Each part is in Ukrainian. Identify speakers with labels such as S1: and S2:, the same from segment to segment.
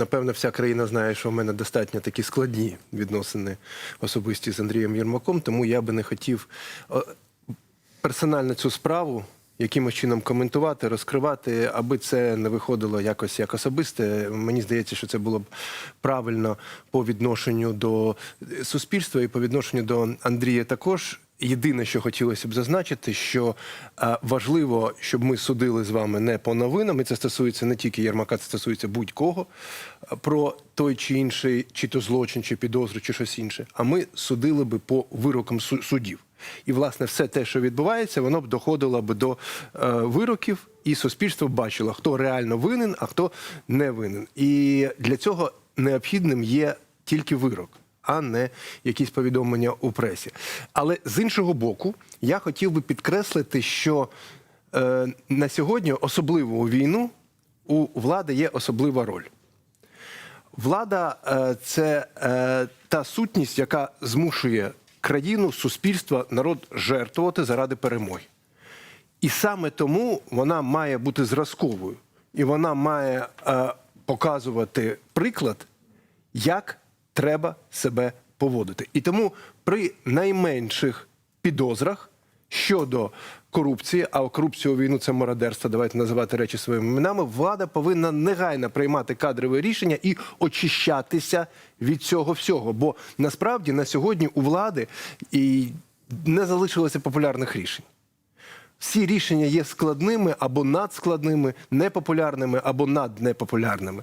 S1: напевно, вся країна знає, що в мене достатньо такі складні відносини особисті з Андрієм Єрмаком, тому я би не хотів е, персонально цю справу якимось чином коментувати, розкривати, аби це не виходило якось як особисте. Мені здається, що це було б правильно по відношенню до суспільства і по відношенню до Андрія також. Єдине, що хотілося б зазначити, що е, важливо, щоб ми судили з вами не по новинам, і це стосується не тільки Єрмака, це стосується будь-кого е, про той чи інший, чи то злочин, чи підозру, чи щось інше. А ми судили би по вирокам су- судів. І, власне, все те, що відбувається, воно б доходило б до е, вироків, і суспільство бачило, хто реально винен, а хто не винен. І для цього необхідним є тільки вирок, а не якісь повідомлення у пресі. Але з іншого боку, я хотів би підкреслити, що е, на сьогодні, особливо у війну, у влади є особлива роль. Влада е, це е, та сутність, яка змушує країну, суспільство, народ жертвувати заради перемоги. І саме тому вона має бути зразковою, і вона має е, показувати приклад, як треба себе поводити. І тому при найменших підозрах щодо корупції, а корупцію у війну це мародерство, давайте називати речі своїми іменами, влада повинна негайно приймати кадрове рішення і очищатися від цього всього. Бо насправді на сьогодні у влади і не залишилося популярних рішень. Всі рішення є складними або надскладними, непопулярними або наднепопулярними.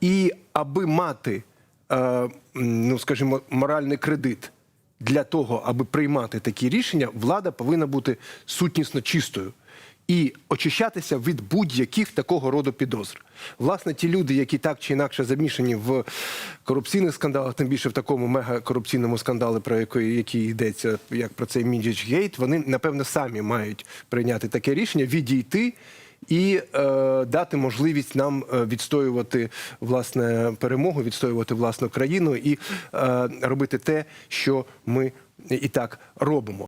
S1: І аби мати, ну скажімо, моральний кредит для того, аби приймати такі рішення, влада повинна бути сутнісно чистою і очищатися від будь-яких такого роду підозр. Власне, ті люди, які так чи інакше замішані в корупційних скандалах, тим більше в такому мегакорупційному скандалі, про який, який йдеться, як про цей Міндіч Гейт, вони напевно самі мають прийняти таке рішення, відійти. І е, дати можливість нам е, відстоювати власне перемогу, відстоювати власну країну і е, робити те, що ми і так робимо.